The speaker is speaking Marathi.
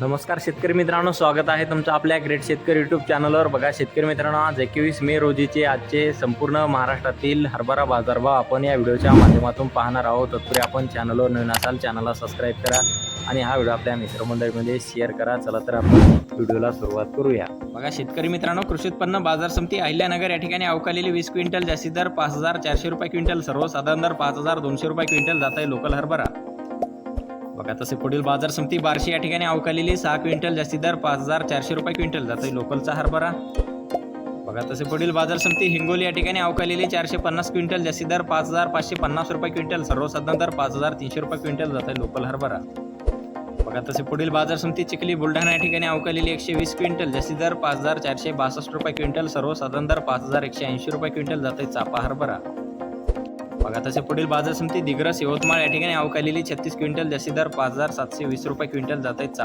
नमस्कार शेतकरी मित्रांनो स्वागत आहे तुमचं आपल्या ग्रेट शेतकरी यूट्यूब चॅनलवर बघा शेतकरी मित्रांनो आज एकवीस मे रोजीचे आजचे संपूर्ण महाराष्ट्रातील हरभरा बाजारभाव आपण या व्हिडिओच्या माध्यमातून पाहणार आहोत. तत्पूर्वी आपण चॅनलवर नवीन असाल चॅनलला सबस्क्राईब करा आणि हा व्हिडिओ आपल्या मित्रमंडळीमध्ये शेअर करा. चला तर आपण व्हिडिओला सुरुवात करूया. बघा शेतकरी मित्रांनो कृषी उत्पन्न बाजार समिती अहिल्यानगर या ठिकाणी अवकालेली वीस क्विंटल जास्तीत दर पाच हजार चारशे रुपये क्विंटल सर्वसाधारण दर पाच हजार दोनशे रुपये क्विंटल जात आहे लोकल हरभरा. बघा तसे पुढील बाजार समिती बारशे या ठिकाणी अवकालेली सहा क्विंटल जास्ती दर पाच हजार चारशे रुपये क्विंटल जाते लोकलचा हरभरा. बघा तसे पुढील बाजार समिती हिंगोली या ठिकाणी अवकालेली चारशे पन्नास क्विंटल जास्ती दर पाच हजार पाचशे पन्नास रुपये क्विंटल. सर्वसाधारण दर पाच हजार तीनशे रुपये क्विंटल जाते लोकल हरभरा. बघा तसे पुढील बाजार समिती चिखली बुलढाणा या ठिकाणी अवकालेली एकशे वीस क्विंटल जास्ती दर पाच हजार चारशे बासष्ट रुपये क्विंटल. सर्वसाधारण दर पाच हजार एकशे ऐंशी रुपये क्विंटल जाते चापा हरभरा. बघा तसे पुढील बाजार समिती दिग्रस यवतमाळ या ठिकाणी अवकालेली छत्तीस क्विंटल जास्तीत दर पाच हजार सातशे वीस रुपये क्विंटल जात आहेत. चाप